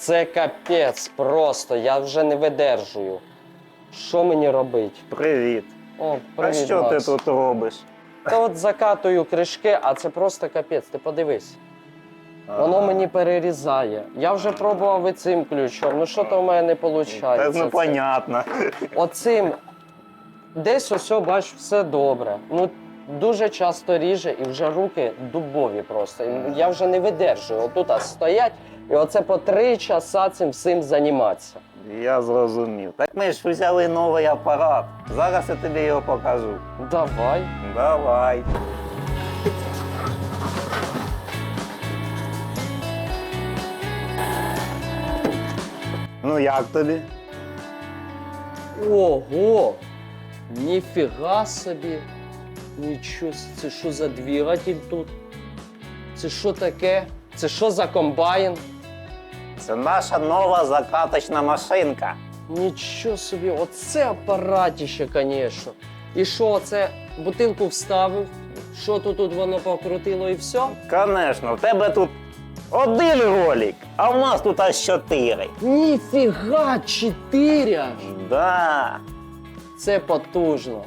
Це капець просто, я вже не видержую. Що мені робить? Привіт. О, а що Макс. ти тут робиш? Та от закатую кришки, а це просто капець, ти подивись. Воно мені перерізає. Я вже пробував і цим ключом. Ну що то в мене не виходить? Так непонятно. Оцим десь ось, бач, все добре. Ну дуже часто ріже і вже руки дубові просто. І Я вже не видержую. Отут аж стоять, і оце по три часа цим всім займатися. Я зрозумів. Так ми ж взяли новий апарат. Зараз я тобі його покажу. Давай. Давай. Ну як тобі? Ого! Ніфіга собі. Нічого, це що за двигатель тут? Це що таке? Це що за комбайн? Це наша нова закаточна машинка. Нічого собі, оце апаратіще, звісно. І що, оце бутилку вставив? Що тут, тут воно покрутило і все? Конечно, в тебе тут один ролик, а в нас тут аж чотири. Ніфіга, чотири аж! Да, Це потужно.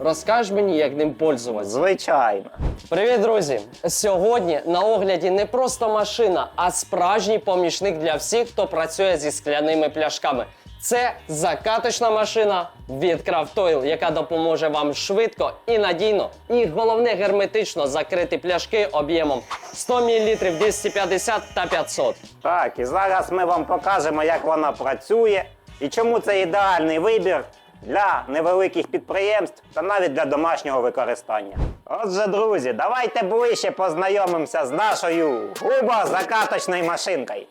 Розкаж мені, як ним пользуватися. звичайно. Привіт, друзі! Сьогодні на огляді не просто машина, а справжній помічник для всіх, хто працює зі скляними пляшками. Це закаточна машина від Craft яка допоможе вам швидко і надійно, і головне герметично закрити пляшки об'ємом 100 мл, 250 та 500. Так, і зараз ми вам покажемо, як вона працює і чому це ідеальний вибір для невеликих підприємств та навіть для домашнього використання. Отже, друзі, давайте ближче познайомимося з нашою губо-закаточною машинкою.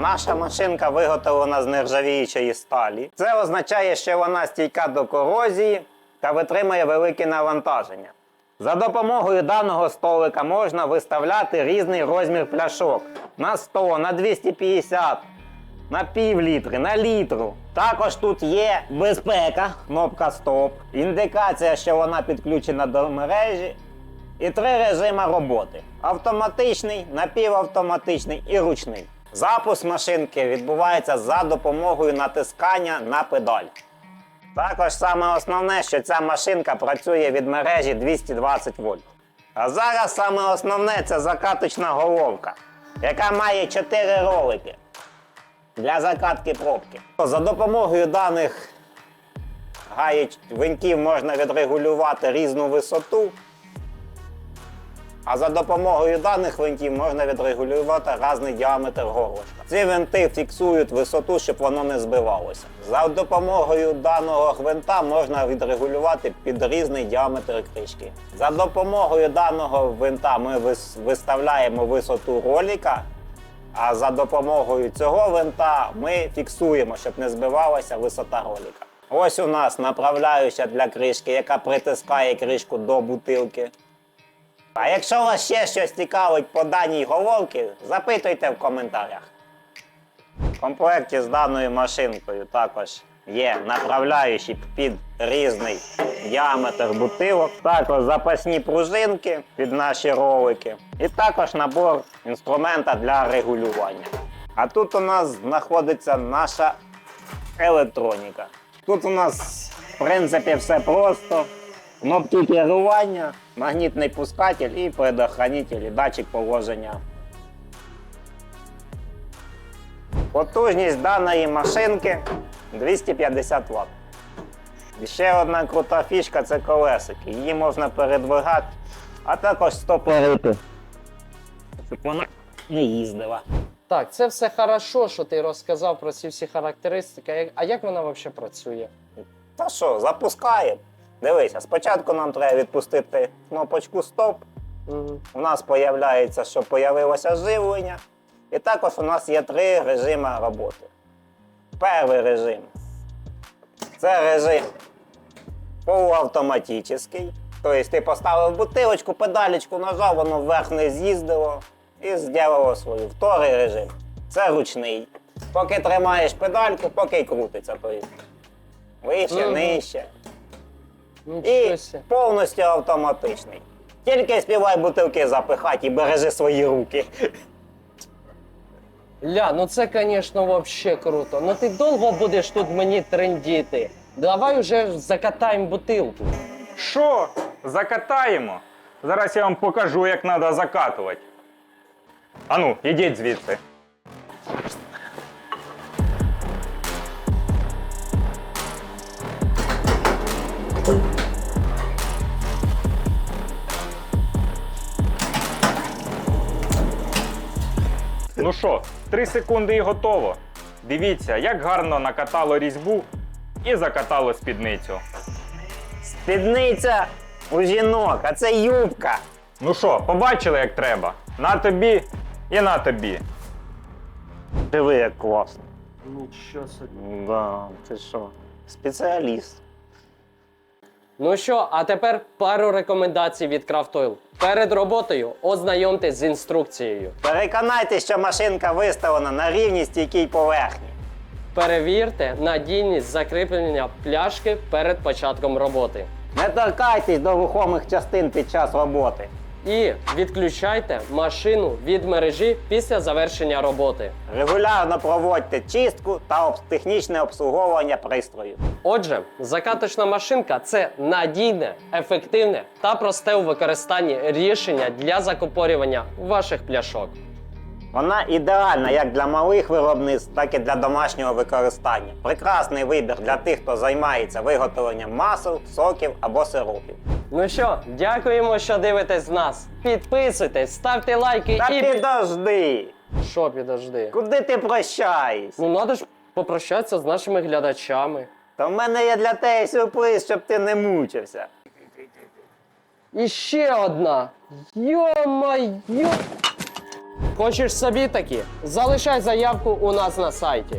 Наша машинка виготовлена з нержавіючої сталі. Це означає, що вона стійка до корозії та витримує велике навантаження. За допомогою даного столика можна виставляти різний розмір пляшок на 100, на 250, на пів літри, на літру. Також тут є безпека, кнопка стоп, індикація, що вона підключена до мережі, і три режими роботи: автоматичний, напівавтоматичний і ручний. Запуск машинки відбувається за допомогою натискання на педаль. Також саме основне, що ця машинка працює від мережі 220 вольт. А зараз саме основне це закаточна головка, яка має 4 ролики для закатки пробки. За допомогою даних гаєч винтів можна відрегулювати різну висоту. А за допомогою даних винтів можна відрегулювати різний діаметр горлышка. Ці винти фіксують висоту, щоб воно не збивалося. За допомогою даного гвинта можна відрегулювати під різний діаметр кришки. За допомогою даного винта ми виставляємо висоту ролика, а за допомогою цього винта ми фіксуємо, щоб не збивалася висота ролика. Ось у нас направляюча для кришки, яка притискає кришку до бутилки. А якщо вас ще щось цікавить по даній головці, запитуйте в коментарях. В комплекті з даною машинкою також є направляючі під різний діаметр бутилок, також запасні пружинки під наші ролики, і також набор інструмента для регулювання. А тут у нас знаходиться наша електроніка. Тут у нас, в принципі, все просто. Кнопки керування, магнітний пускатель і предохранитель, і датчик положення. Потужність даної машинки 250 Вт. І ще одна крута фішка це колесики. Її можна передвигати, а також стопорити, щоб вона не їздила. Так, це все хорошо, що ти розказав про ці всі характеристики. А як- вона взагалі працює? Та що, запускаємо. Дивися, спочатку нам треба відпустити кнопочку стоп. У нас появляється, що появилося живлення. І також у нас є три режими роботи. Перший режим це режим полуавтоматичний. Тобто ти поставив бутилочку, педалечку нажав, воно вверх не з'їздило і зробило свою. Вторий режим це ручний. Поки тримаєш педальку, поки й крутиться. Тобто вище, нижче. І Нічого повністю автоматичний. Тільки співай бутилки запихати і бережи свої руки. Ля, ну це, звісно, вообще круто. Ну ти довго будеш тут мені трендіти. Давай уже закатаємо бутилку. Що? Закатаємо? Зараз я вам покажу, як треба закатувати. Ану, ідіть звідси. Ну що, три секунди і готово. Дивіться, як гарно накатало різьбу і закатало спідницю. Спідниця у жінок, а це юбка. Ну що, побачили, як треба? На тобі і на тобі. Диви, як класно. Нічого собі. Да, ти що? Спеціаліст. Ну що, а тепер пару рекомендацій від Крафтойл. Перед роботою ознайомтесь з інструкцією. Переконайтеся, що машинка виставлена на рівній стійкій поверхні. Перевірте надійність закріплення пляшки перед початком роботи. Не торкайтесь до рухомих частин під час роботи. І відключайте машину від мережі після завершення роботи. Регулярно проводьте чистку та технічне обслуговування пристрою. Отже, закаточна машинка це надійне, ефективне та просте у використанні рішення для закупорювання ваших пляшок. Вона ідеальна як для малих виробництв, так і для домашнього використання. Прекрасний вибір для тих, хто займається виготовленням масел, соків або сиропів. Ну що, дякуємо, що дивитесь нас. Підписуйтесь, ставте лайки Та і. підожди! Що підожди? Куди ти прощаєшся? Ну треба ж попрощатися з нашими глядачами. Та в мене є для тебе сюрприз, щоб ти не мучився. І ще одна. Йо-майо! Хочеш собі такі? Залишай заявку у нас на сайті.